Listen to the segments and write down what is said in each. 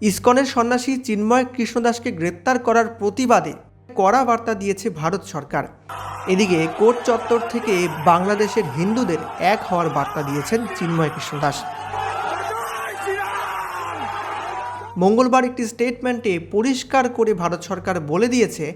ইসকনের সন্ন্যাসী চিন্ময় কৃষ্ণদাসকে গ্রেপ্তার করার প্রতিবাদে কড়া বার্তা দিয়েছে ভারত সরকার। এদিকে কোর্ট চত্বর থেকে বাংলাদেশের হিন্দুদের এক হওয়ার বার্তা দিয়েছেন চিন্ময় কৃষ্ণদাস। মঙ্গলবার একটি স্টেটমেন্টে পরিষ্কার করে ভারত সরকার বলে দিয়েছে,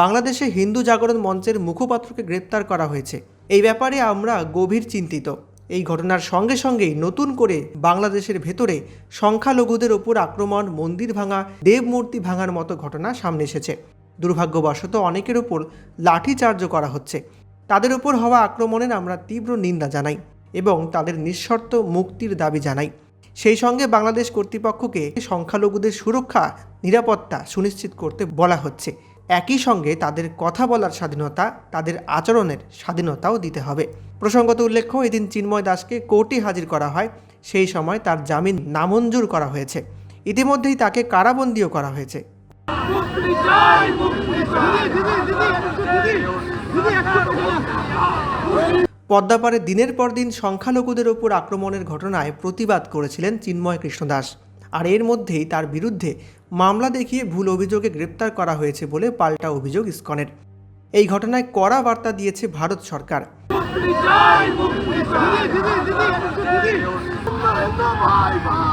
বাংলাদেশে হিন্দু জাগরণ মঞ্চের মুখপাত্রকে গ্রেপ্তার করা হয়েছে। এই ব্যাপারে আমরা গভীর চিন্তিত। এই ঘটনার সঙ্গে সঙ্গেই নতুন করে বাংলাদেশের ভেতরে সংখ্যালঘুদের ওপর আক্রমণ, মন্দির ভাঙা, দেবমূর্তি ভাঙার মতো ঘটনা সামনে এসেছে। দুর্ভাগ্যবশত অনেকের ওপর লাঠিচার্জও করা হচ্ছে। তাদের ওপর হওয়া আক্রমণের আমরা তীব্র নিন্দা জানাই এবং তাদের নিঃশর্ত মুক্তির দাবি জানাই। সেই সঙ্গে বাংলাদেশ কর্তৃপক্ষকে সংখ্যালঘুদের সুরক্ষা, নিরাপত্তা সুনিশ্চিত করতে বলা হচ্ছে। একই সঙ্গে তাদের কথা বলার স্বাধীনতা, তাদের আচরণের স্বাধীনতাও দিতে হবে। প্রসঙ্গত উল্লেখ্য, এদিন চিন্ময় দাসকে কোর্টে হাজির করা হয়। সেই সময় তার জামিন নামঞ্জুর করা হয়েছে। ইতিমধ্যেই তাকে কারাবন্দিও করা হয়েছে। পদ্মাপাড়ে দিনের পর দিন সংখ্যালঘুদের ওপর আক্রমণের ঘটনায় প্রতিবাদ করেছিলেন চিন্ময় কৃষ্ণদাস। আর এর মধ্যেই তার বিরুদ্ধে মামলা দেখিয়ে ভুল অভিযোগে গ্রেপ্তার করা হয়েছে বলে পাল্টা অভিযোগ ইস্কনের। এই ঘটনায় কড়া বার্তা দিয়েছে ভারত সরকার। ভাই